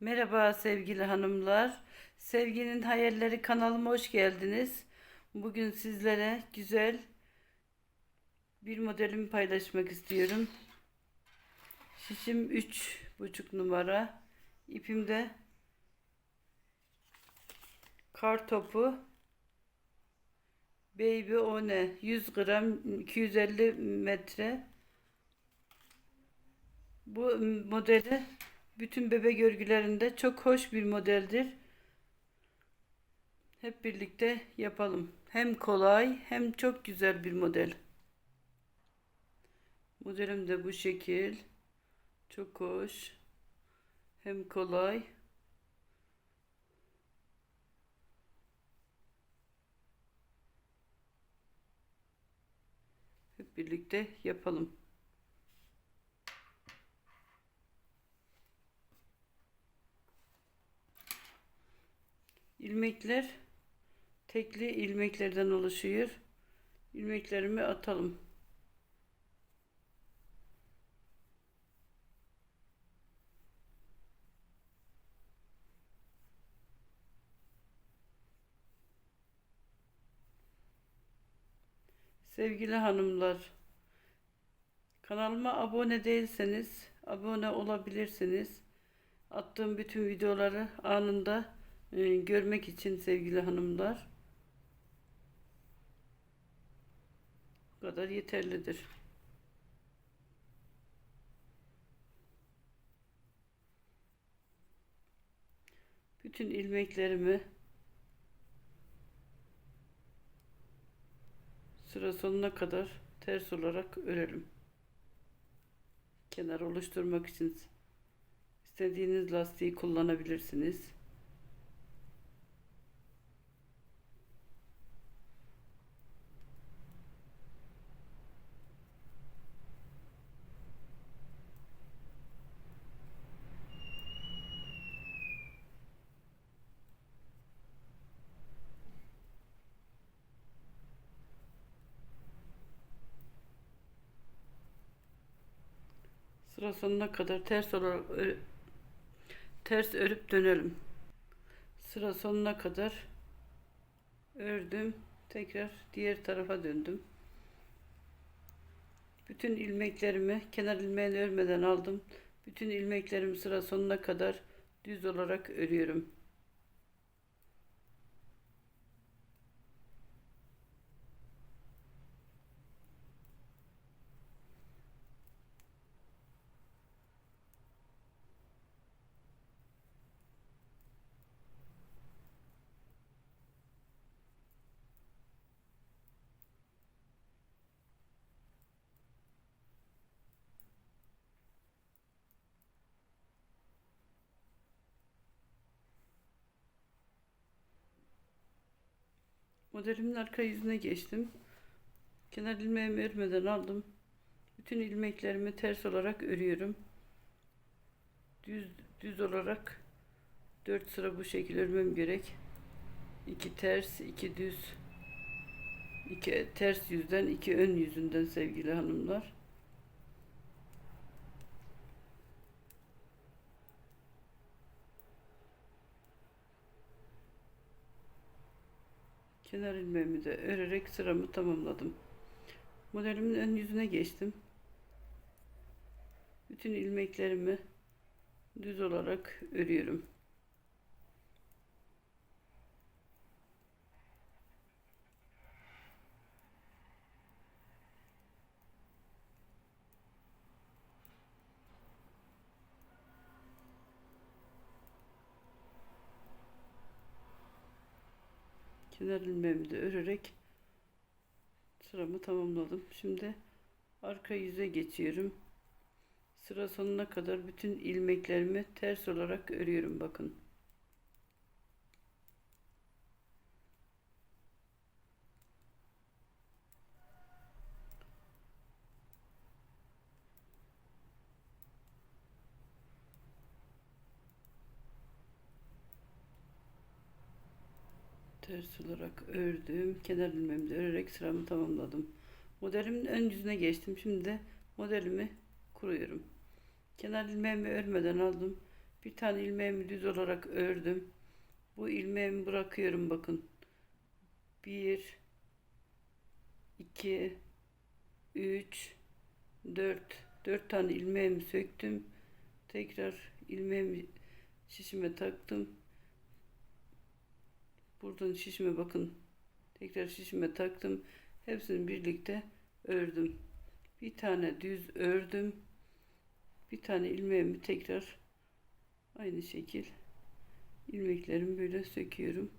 Merhaba sevgili hanımlar. Sevginin Hayalleri kanalıma hoş geldiniz. Bugün sizlere güzel bir modelimi paylaşmak istiyorum. Şişim 3,5 numara. İpim de kar topu Baby One 100 gram 250 metre. Bu modeli bütün bebek örgülerinde çok hoş bir modeldir. Hep birlikte yapalım. Hem kolay hem çok güzel bir model. Modelim de bu şekil. Çok hoş. Hem kolay. Hep birlikte yapalım. İlmekler tekli ilmeklerden oluşuyor. İlmeklerimi atalım. Sevgili hanımlar, kanalıma abone değilseniz abone olabilirsiniz. Attığım bütün videoları anında e, görmek için sevgili hanımlar. Bu kadar yeterlidir. Bütün ilmeklerimi sıra sonuna kadar ters olarak örelim. Kenar oluşturmak için istediğiniz lastiği kullanabilirsiniz. Sıra sonuna kadar ters olarak ters örüp dönelim. Sıra sonuna kadar ördüm. Tekrar diğer tarafa döndüm. Bütün ilmeklerimi kenar ilmeğini örmeden aldım. Bütün ilmeklerimi sıra sonuna kadar düz olarak örüyorum. Modelimin arka yüzüne geçtim. Kenar ilmeğimi örmeden aldım. Bütün ilmeklerimi ters olarak örüyorum. Düz düz olarak 4 sıra bu şekilde örmem gerek. 2 ters, 2 düz. 2 ters yüzden, 2 ön yüzünden sevgili hanımlar. Kenar ilmeğimi de örerek sıramı tamamladım. Modelimin ön yüzüne geçtim. Bütün ilmeklerimi düz olarak örüyorum. Kenar ilmeğimi de örerek sıramı tamamladım. Şimdi arka yüze geçiyorum. Sıra sonuna kadar bütün ilmeklerimi ters olarak örüyorum bakın. Ters olarak ördüm. Kenar ilmeğimi de örerek sıramı tamamladım. Modelimin ön yüzüne geçtim. Şimdi de modelimi kuruyorum. Kenar ilmeğimi örmeden aldım. Bir tane ilmeğimi düz olarak ördüm. Bu ilmeğimi bırakıyorum bakın. 1 2 3 4 4 tane ilmeğimi söktüm. Tekrar ilmeğimi şişime taktım. Buradan şişime bakın. Tekrar şişime taktım. Hepsini birlikte ördüm. Bir tane düz ördüm. Bir tane ilmeğimi tekrar aynı şekil ilmeklerimi böyle söküyorum.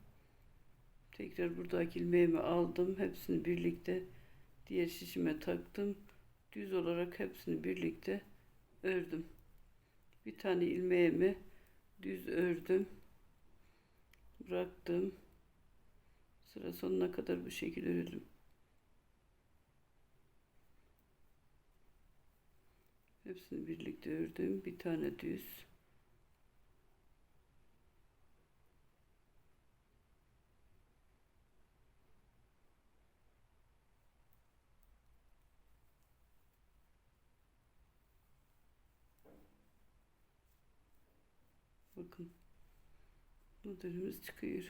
Tekrar buradaki ilmeğimi aldım. Hepsini birlikte diğer şişime taktım. Düz olarak hepsini birlikte ördüm. Bir tane ilmeğimi düz ördüm. Bıraktım. Sıra sonuna kadar bu şekilde ördüm. Hepsini birlikte ördüm. Bir tane düz. Bakın. Modelimiz çıkıyor.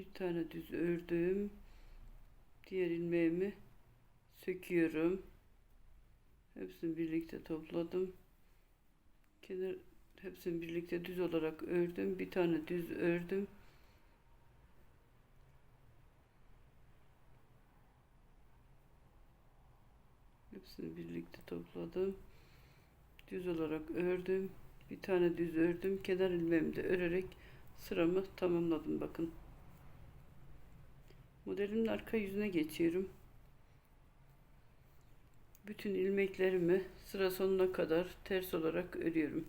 Bir tane düz ördüm. Diğer ilmeğimi söküyorum. Hepsini birlikte topladım. Kenar hepsini birlikte düz olarak ördüm. Bir tane düz ördüm. Hepsini birlikte topladım. Düz olarak ördüm. Bir tane düz ördüm. Kenar ilmeğimi de örerek sıramı tamamladım bakın. Modelimin arka yüzüne geçiyorum. Bütün ilmeklerimi sıra sonuna kadar ters olarak örüyorum.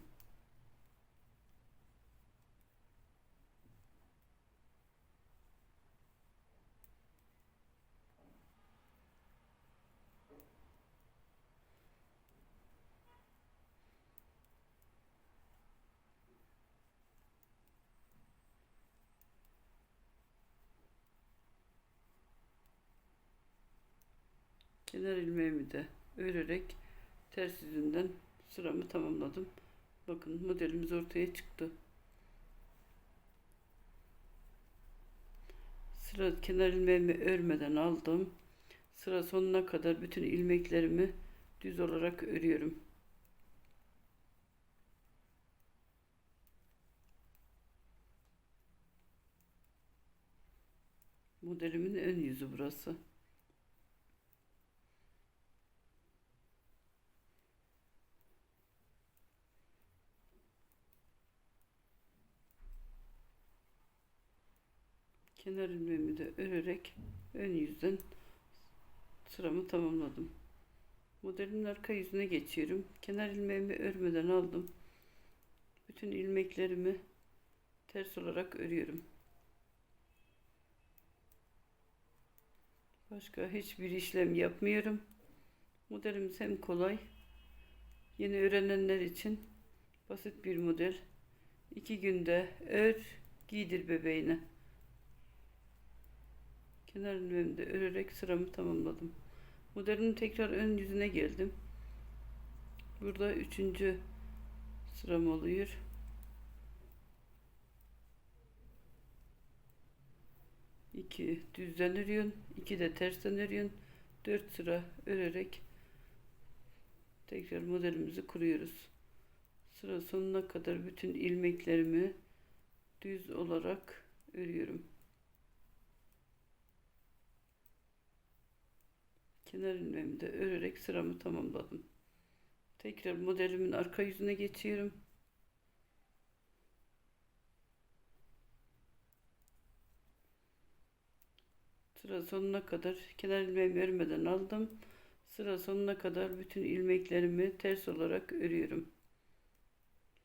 Kenar ilmeğimi de örerek ters yüzünden sıramı tamamladım. Bakın modelimiz ortaya çıktı. Sıra kenar ilmeğimi örmeden aldım. Sıra sonuna kadar bütün ilmeklerimi düz olarak örüyorum. Modelimin ön yüzü burası. Kenar ilmeğimi de örerek ön yüzden sıramı tamamladım. Modelimin arka yüzüne geçiyorum. Kenar ilmeğimi örmeden aldım. Bütün ilmeklerimi ters olarak örüyorum. Başka hiçbir işlem yapmıyorum. Modelimiz hem kolay, yeni öğrenenler için basit bir model. İki günde ör, giydir bebeğine. Kenar ilmeğimi de örerek sıramı tamamladım. Modelimin tekrar ön yüzüne geldim. Burada üçüncü sıram oluyor. İki düzden örüyorsun. iki de tersten örüyorsun. Dört sıra örerek tekrar modelimizi kuruyoruz. Sıra sonuna kadar bütün ilmeklerimi düz olarak örüyorum. Kenar ilmeğimi de örerek sıramı tamamladım. Tekrar modelimin arka yüzüne geçiyorum. Sıra sonuna kadar kenar ilmeğimi örmeden aldım. Sıra sonuna kadar bütün ilmeklerimi ters olarak örüyorum.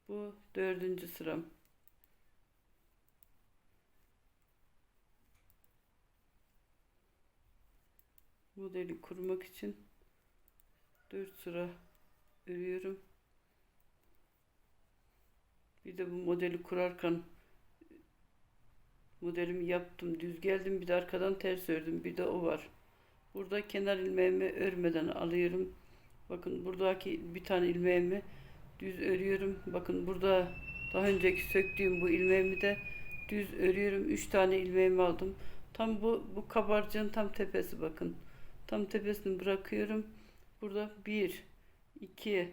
Bu dördüncü sıram. Modeli kurmak için 4 sıra örüyorum. Bir de bu modeli kurarken Modelimi yaptım. Düz geldim. Bir de arkadan ters ördüm. Bir de o var. Burada kenar ilmeğimi örmeden alıyorum. Bakın buradaki bir tane ilmeğimi düz örüyorum. Bakın burada daha önceki söktüğüm bu ilmeğimi de düz örüyorum. 3 tane ilmeğimi aldım. Tam bu bu kabarcığın tam tepesi bakın. Tam tepesini bırakıyorum. Burada 1 2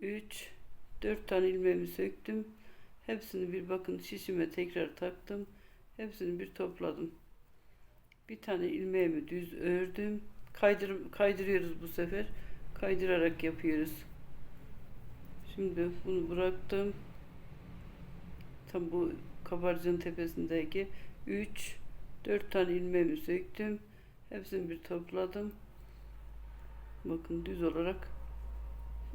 3 4 tane ilmeğimi söktüm. Hepsini bir bakın şişime tekrar taktım. Hepsini bir topladım. Bir tane ilmeğimi düz ördüm. Kaydır, kaydırıyoruz bu sefer. Kaydırarak yapıyoruz. Şimdi bunu bıraktım. Tam bu kabarcığın tepesindeki 3 4 tane ilmeğimi söktüm. Hepsini bir topladım. Bakın düz olarak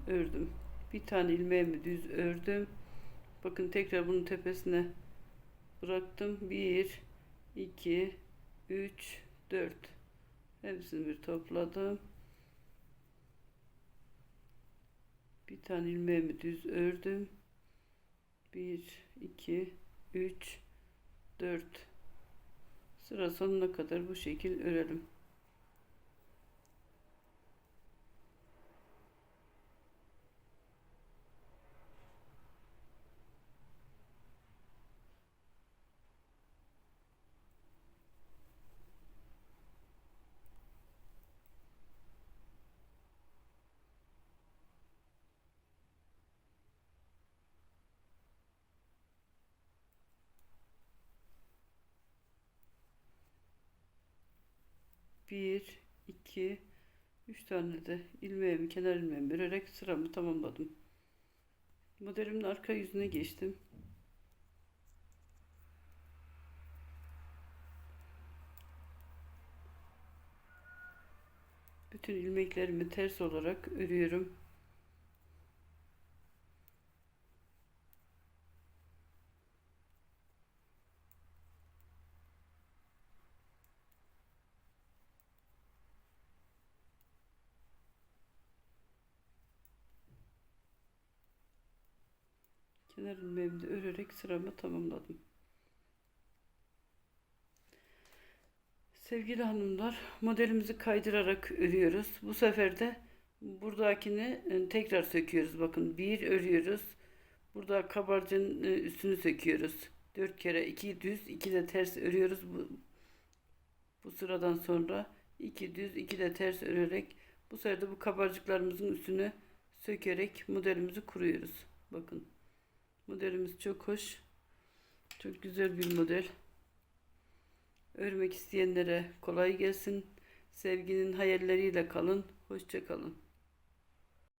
ördüm. Bir tane ilmeğimi düz ördüm. Bakın tekrar bunun tepesine bıraktım. 1 2 3 4 Hepsini bir topladım. Bir tane ilmeğimi düz ördüm. 1 2 3 4 Sıra sonuna kadar bu şekil örelim. 2 3 tane de ilmeğimi kenar ilmeğimi vererek sıramı tamamladım. Modelimin arka yüzüne geçtim. Bütün ilmeklerimi ters olarak örüyorum. Kenar ilmeğimi de örerek sıramı tamamladım. Sevgili hanımlar, modelimizi kaydırarak örüyoruz. Bu sefer de buradakini e, tekrar söküyoruz. Bakın bir örüyoruz. Burada kabarcığın e, üstünü söküyoruz. Dört kere iki düz, iki de ters örüyoruz. Bu, bu sıradan sonra iki düz, iki de ters örerek bu sefer de bu kabarcıklarımızın üstünü sökerek modelimizi kuruyoruz. Bakın. Modelimiz çok hoş. Çok güzel bir model. Örmek isteyenlere kolay gelsin. Sevginin hayalleriyle kalın. Hoşça kalın.